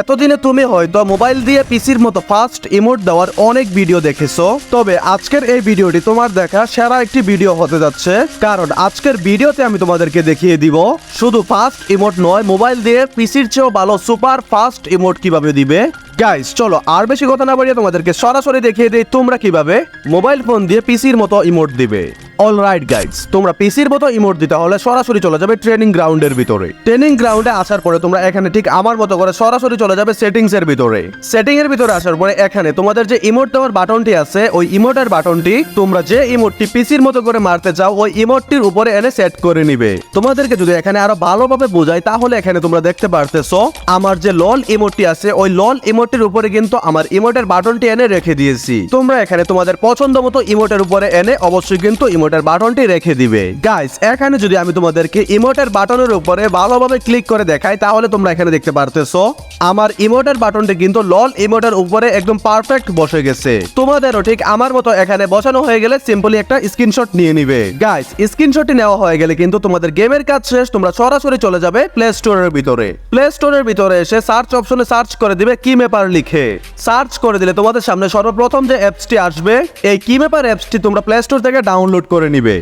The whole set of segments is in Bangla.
এতদিনে তুমি হয়তো মোবাইল দিয়ে পিসির মতো ফাস্ট ইমোট দেওয়ার অনেক ভিডিও দেখেছ। তবে আজকের এই ভিডিওটি তোমার দেখা সেরা একটি ভিডিও হতে যাচ্ছে। কারণ আজকের ভিডিওতে আমি তোমাদেরকে দেখিয়ে দিব, শুধু ফাস্ট ইমোট নয়, মোবাইল দিয়ে পিসির চেয়েও ভালো সুপার ফাস্ট ইমোট কীভাবে দিবে। গাইস চলো আর বেশি কথা না বাড়িয়ে তোমাদেরকে সরাসরি দেখিয়ে দিই তোমরা কীভাবে মোবাইল ফোন দিয়ে পিসির মতো ইমোট দিবে। অল রাইট গাইডস তোমরা পিসির মতো ইমোট দিতে হলে সরাসরি চলে যাবে ট্রেনিং গ্রাউন্ডের ভিতরে। ট্রেনিং গ্রাউন্ডে আসার পরে তোমরা এখানে ঠিক আমার মতো করে সরাসরি চলে যাবে সেটিংস এর ভিতরে। সেটিং এর ভিতরে আসার পরে এখানে তোমাদের যে ইমোট দেওয়ার বাটনটি আছে, ওই ইমোটের বাটনটি তোমরা যে ইমোটটি পিসির মতো করে মারতে চাও, ওই ইমোটটির উপরে এনে সেট করে নিবে। তোমাদেরকে যদি এখানে আরও ভালোভাবে বোঝাই, তাহলে এখানে তোমরা দেখতে পারতেছো, আমার যে লল ইমোটটি আছে, ওই লল ইমোটটির উপরে কিন্তু আমার ইমোটের বাটনটি এনে রেখে দিয়েছি। তোমরা এখানে তোমাদের পছন্দ মতো ইমোটের উপরে এনে অবশ্যই কিন্তু ইমোটের বাটনটি রেখে দিবে। গাইস এখানে যদি আমি তোমাদেরকে ইমোটের বাটনের উপরে ভালোভাবে ক্লিক করে দেখাই, তাহলে তোমরা এখানে দেখতে পারতেছো, আমার ইমোটের বাটনটি কিন্তু লল ইমোটের উপরে একদম পারফেক্ট বসে গেছে। তোমাদেরও ঠিক আমার মতো এখানে বসানো হয়ে গেলে সিম্পলি একটা স্ক্রিনশট নিয়ে নিবে। গাইস স্ক্রিনশটটি নেওয়া হয়ে গেলে কিন্তু তোমাদের গেমের কাজ শেষ, তোমরা সরাসরি চলে যাবে প্লে স্টোরের ভিতরে। প্লে স্টোরের ভিতরে এসে সার্চ অপশনে সার্চ করে দিবে কি মেপার লিখে। সার্চ করে দিলে তোমাদের সামনে সর্বপ্রথম যে অ্যাপসটি আসবে, এই কি মেপার অ্যাপসটি তোমরা প্লে স্টোর থেকে ডাউনলোড করে নিবে।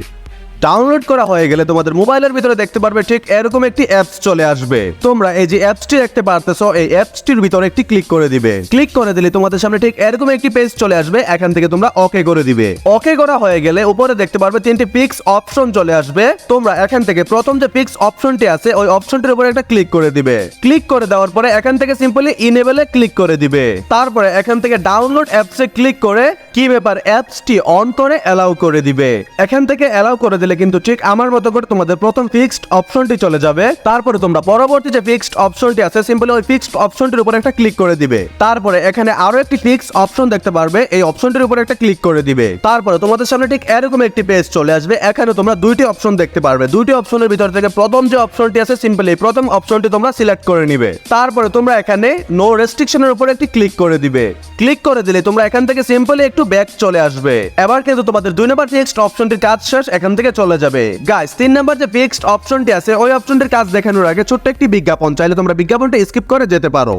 ডাউনলোড করা হয়ে গেলে তোমাদের মোবাইলের ভিতরে দেখতে পারবে ঠিক এরকম একটি অ্যাপস চলে আসবে। তোমরা এই যে অ্যাপসটি দেখতে পারতেছো, এই অ্যাপসটির ভিতরে একটি ক্লিক করে দিবে। ক্লিক করে দিলে তোমাদের সামনে ঠিক এরকম একটি পেজ চলে আসবে, এখান থেকে তোমরা ওকে করে দিবে। ওকে করা হয়ে গেলে উপরে দেখতে পারবে তিনটি পিক্স অপশন চলে আসবে। তোমরা এখান থেকে প্রথম যে পিক্স অপশনটি আছে, ওই অপশনটির উপরে একটা ক্লিক করে দিবে। ক্লিক করে দেওয়ার পরে এখান থেকে সিম্পলি ইনেবলে ক্লিক করে দিবে। তারপরে এখান থেকে ডাউনলোড অ্যাপসে ক্লিক করে কি ব্যাপার অ্যাপসটি অন করে অ্যালাউ করে দিবে। এখান থেকে অ্যালাউ করে দিলে কিন্তু ঠিক আমার মতো করে তোমাদের প্রথম ফিক্সড অপশনটি চলে যাবে। তারপরে তোমরা পরবর্তী যে ফিক্সড অপশনটি আছে সিম্পলি ওই ফিক্সড অপশনটির উপর একটা ক্লিক করে দিবে। তারপরে এখানে আরও একটি ফিক্স অপশন দেখতে পারবে, এই অপশনটির উপর একটা ক্লিক করে দিবে। তারপরে তোমাদের সামনে ঠিক এরকম একটি পেজ চলে আসবে, এখানে তোমরা দুইটি অপশন দেখতে পারবে। দুইটি অপশনের ভিতর থেকে প্রথম যে অপশনটি আছে সিম্পলি প্রথম অপশনটি তোমরা সিলেক্ট করে নিবে। তারপরে তোমরা এখানে নো রেস্ট্রিকশনের উপর একটি ক্লিক করে দিবে। ক্লিক করে দিলে তোমরা এখান থেকে সিম্পলি একটু ব্যাক চলে আসবে। এবার কিন্তু তোমাদের দুই নম্বর ফিক্সড অপশনটির কাজ শেষ, এখান থেকে চলে যাবে। গাইস তিন নম্বর যে ফিক্সড অপশনটি আছে, ওই অপশনটির কাজ দেখানোর আগে ছোট্ট একটি বিজ্ঞাপন চাইলে তোমরা বিজ্ঞাপনটা স্কিপ করে যেতে পারো।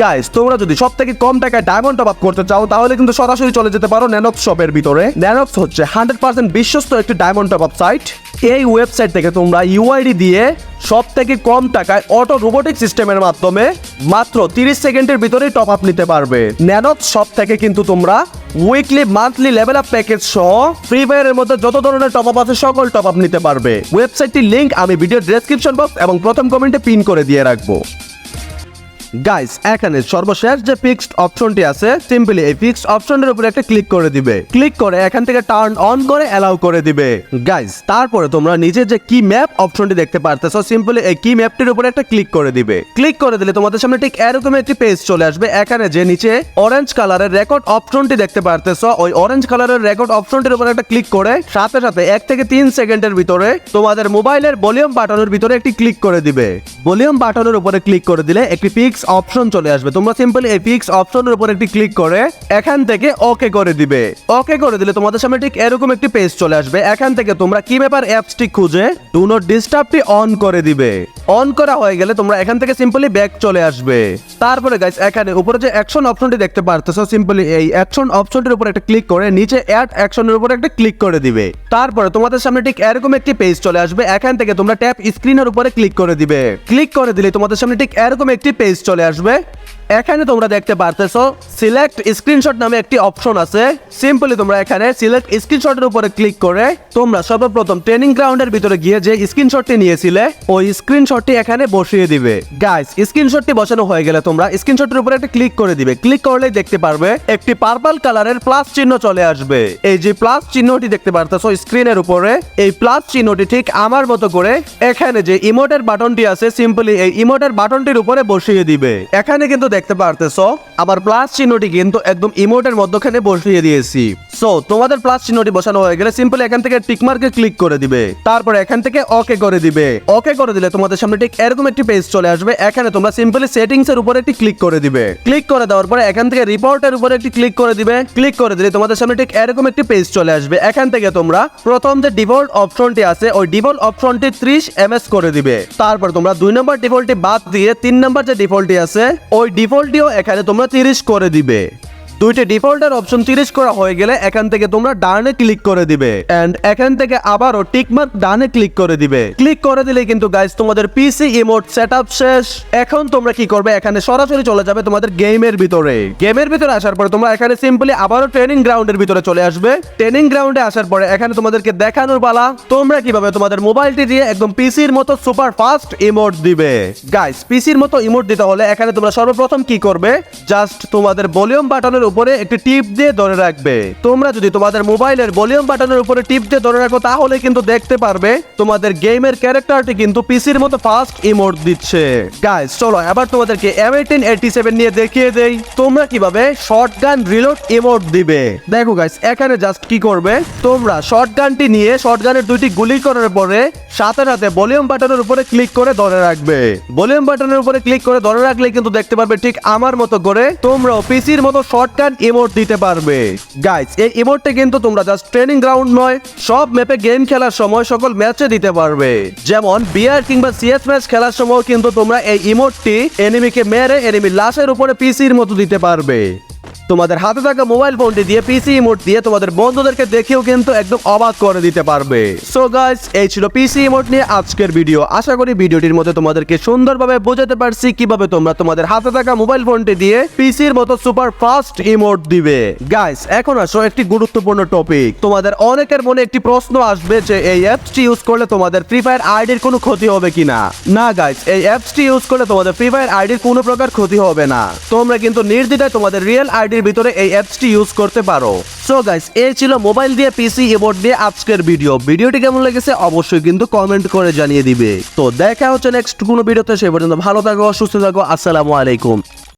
গাইস তোমরা যদি সব থেকে কম টাকায় ডায়মন্ড টপ আপ করতে চাও, তাহলে কিন্তু সরাসরি চলে যেতে পারো ন্যানক্স শপের ভিতরে। ন্যানক্স হচ্ছে হান্ড্রেড পার্সেন্ট বিশ্বস্ত একটি ডায়মন্ড টপ আপ সাইট এই ওয়েবসাইট থেকে তোমরা ইউআইডি দিয়ে সব থেকে কম টাকায় অটো রোবোটিক সিস্টেমের মাধ্যমে মাত্র তিরিশ সেকেন্ডের ভিতরেই টপ আপ নিতে পারবে। ন্যানক্স শপ থেকে কিন্তু তোমরা weekly monthly level up package সহ ফ্রি ফায়ারের মধ্যে যত ধরনের টপ আপ আছে, সকল টপ আপ নিতে পারবে। ওয়েবসাইটটির লিঙ্ক আমি ভিডিও ডেসক্রিপশন বক্স এবং প্রথম কমেন্টে পিন করে দিয়ে রাখব। গাইস এখানে সর্বশেষ যে ফিক্সড অপশনটি আছে সিম্পলি এই ফিক্সড অপশনের উপরে একটা ক্লিক করে দিবে। ক্লিক করে এখান থেকে টার্ন অন করে অ্যালাউ করে দিবে। গাইস তারপরে তোমরা নিজে যে কি ম্যাপ অপশনটি দেখতে পারতেছো সিম্পলি এই কি ম্যাপটির উপরে একটা ক্লিক করে দিবে। ক্লিক করে দিলে তোমাদের সামনে ঠিক এরকম একটি পেজ চলে আসবে এখানে যে নিচে অরেঞ্জ কালারের রেকর্ড অপশনটি দেখতে পারতেছো। ওই অরেঞ্জ কালারের রেকর্ড অপশনটির উপরে একটা ক্লিক করে, সাথে সাথে এক থেকে তিন সেকেন্ডের ভিতরে তোমাদের মোবাইলের ভলিউম বাটনের ভিতরে একটি ক্লিক করে দিবে। ভলিউম বাটনের উপরে ক্লিক করে দিলে একটি পিক্স অপশন চলে আসবে। তোমরা সিম্পলি এই পিক্স অপশনের উপর একটি ক্লিক করে এখান থেকে ওকে করে দিবে। ওকে করে দিলে তোমাদের সামনে ঠিক এরকম একটি পেজ চলে আসবে। এখান থেকে তোমরা কি ব্যাপার অ্যাপসটি খুঁজে? ডু নট ডিস্টার্বটি অন করে দিবে। অন করা হয়ে গেলে তোমরা এখান থেকে সিম্পলি ব্যাক চলে আসবে। তারপরে গাইস এখানে উপরে যে অ্যাকশন অপশনটি দেখতে পারতেছো সিম্পলি এই অ্যাকশন অপশনটির উপর একটা ক্লিক করে নিচে অ্যাড অ্যাকশনের উপর একটা ক্লিক করে দিবে। তারপরে তোমাদের সামনে ঠিক এরকম একটি পেজ চলে আসবে। এখান থেকে তোমরা ট্যাপ স্ক্রিনের উপরে ক্লিক করে দিবে। ক্লিক করে দিলে তোমাদের সামনে ঠিক এরকম একটি পেজ চলে আসবে। এখানে তোমরা দেখতে পারতেছো সিলেক্ট স্ক্রিনশট নামে একটি অপশন আছে। সিম্পলি তোমরা এখানে সিলেক্ট স্ক্রিনশটের উপরে ক্লিক করে তোমরা সর্বপ্রথম ট্রেনিং গ্রাউন্ডের ভিতরে গিয়ে যে স্ক্রিনশটটি নিয়েছিলে, ওই স্ক্রিনশটটি এখানে বসিয়ে দিবে। গাইস স্ক্রিনশটটি বসানো হয়ে গেলে তোমরা স্ক্রিনশটের উপরে একটা ক্লিক করে দিবে। ক্লিক করলেই দেখতে পারবে, একটি পার্পল কালারের প্লাস চিহ্ন চলে আসবে। এই যে প্লাস চিহ্নটি দেখতে পারতেছো স্ক্রিনের উপরে, এই প্লাস চিহ্নটি ঠিক আমার মতো করে এখানে যে ইমোটের বাটনটি আছে সিম্পলি এই ইমোটের বাটনটির উপরে বসিয়ে দিবে। এখানে কিন্তু দেখতে পারতেছো? আবার প্লাস চিহ্নটি কিন্তু একদম ইমোটের মধ্যখানে বসিয়ে দিয়েছি। সো তোমাদের প্লাস চিহ্নটি বসানো হয়ে গেলে সিম্পল এখান থেকে টিক মার্কে ক্লিক করে দিবে। তারপর এখান থেকে ওকে করে দিবে। ওকে করে দিলে তোমাদের সামনে ঠিক এরকম একটি পেজ চলে আসবে। এখানে তোমরা সিম্পলি সেটিংস এর উপরে একটি ক্লিক করে দিবে। ক্লিক করে দেওয়ার পরে এখান থেকে রিপোর্টের উপরে একটি ক্লিক করে দিবে। ক্লিক করে দিলে তোমাদের সামনে ঠিক এরকম একটি পেজ চলে আসবে। এখান থেকে তোমরা প্রথম যে ডিফল্ট অপশনটি আছে, ওই ডিফল্ট অপশনটি ত্রিশ এমএস করে দিবে। তারপর তোমরা দুই নম্বর ডিফল্টটি বাদ দিয়ে তিন নম্বর যে ডিফল্টটি আছে, ওই ডিফল্টটিও এখানে তোমরা তিরিশ করে দিবে। দুইটি ডিফল্টের অপশন তিরিশ করা হয়ে গেলে এখান থেকে তোমরা ডানে ক্লিক করে দিবে। এন্ড এখান থেকে আবারও টিকমার্ক ডানে ক্লিক করে দিবে। ক্লিক করে দিলে কিন্তু গাইস তোমাদের পিসি ইমোট সেটআপ শেষ। এখন তোমরা কি করবে? এখানে সরাসরি চলে যাবে তোমাদের গেমের ভিতরে। গেমের ভিতরে আসার পরে তোমরা এখানে সিম্পলি আবারও ট্রেনিং গ্রাউন্ডের ভিতরে চলে আসবে। ট্রেনিং গ্রাউন্ডে আসার পরে এখানে তোমাদেরকে দেখানোর পালা। তোমরা কীভাবে তোমাদের মোবাইলটি দিয়ে একদম পিসির মতো সুপার ফাস্ট ইমোট দিবে? গাইস পিসির মতো ইমোট দিতে হলে এখানে তোমরা সর্বপ্রথম কি করবে? জাস্ট তোমাদের ভলিউম বাটনের উপরে একটি টিপ দিয়ে ধরে রাখবে। তোমরা যদি তোমাদের মোবাইলের ভলিউম বাটনের উপরে টিপ দিয়ে ধরে রাখো, তাহলে কিন্তু দেখতে পারবে তোমাদের গেমের ক্যারেক্টারটি কিন্তু পিসির মতো ফাস্ট ইমোট দিচ্ছে। গাইস চলো, এবার তোমাদেরকে এম এইটিন এইটি সেভেন নিয়ে দেখিয়ে দেই। তোমরা কীভাবে শর্টগান রিলোড ইমোট দিবে? দেখো গাইস এখানে জাস্ট কি করবে? তোমরা শর্টগানটি নিয়ে শর্টগানের দুইটি গুলি করার পরে সাথে সাথে ভলিউম বাটনের উপরে ক্লিক করে ধরে রাখবে। ভলিউম বাটনের উপরে ক্লিক করে ধরে রাখলে কিন্তু দেখতে পারবে ঠিক আমার মতো করে তোমরাও পিসির মতো শর্টকাট ইমোট দিতে পারবে। গাইজ এই ইমোটটা কিন্তু তোমরা জাস্ট ট্রেনিং গ্রাউন্ড নয়, সব ম্যাপে গেম খেলার সময় সকল ম্যাচে দিতে পারবে। যেমন বিআর কিংবা সিএস ম্যাচ খেলার সময় কিন্তু তোমরা এই ইমোটটি এনিমিকে মেরে এনিমি লাশের উপরে পিসির মতো দিতে পারবে। তোমাদের হাতে থাকা মোবাইল ফোনটি দিয়ে পিসি ইমোট দিয়ে তোমাদের বন্ধুদেরকে দেখেও কিন্তু একদম অবাক করে দিতে পারবে। সো গাইস এই ছিল পিসি ইমোট নিয়ে আজকের ভিডিও আশা করি ভিডিওটির মধ্যে তোমাদেরকে সুন্দরভাবে বোঝাতে পারছি কীভাবে তোমরা তোমাদের হাতে থাকা মোবাইল ফোনটি দিয়ে পিসির মতো সুপার ফাস্ট ইমোট দিবে। গাইস এখন আসো একটি গুরুত্বপূর্ণ টপিক তোমাদের অনেকের মনে একটি প্রশ্ন আসবে যে, এই অ্যাপসটি ইউজ করলে তোমাদের ফ্রি ফায়ার আইডির কোনো ক্ষতি হবে কিনা? না গাইস এই অ্যাপসটি ইউজ করলে তোমাদের ফ্রি ফায়ার আইডির কোনো প্রকার ক্ষতি হবে না। তোমরা কিন্তু নির্দ্বিধায় তোমাদের রিয়েল আইডির ভিতরে এই অ্যাপসটি ইউজ করতে পারো। সো গাইস এই ছিল মোবাইল দিয়ে পিসি কিবোর্ড দিয়ে আজকের ভিডিও ভিডিওটি কেমন লেগেছে অবশ্যই কিন্তু কমেন্ট করে জানিয়ে দিবে। তো দেখা হচ্ছে নেক্সট কোনো ভিডিওতে সেই পর্যন্ত ভালো থাকো, সুস্থ থাকো, আসসালামু আলাইকুম।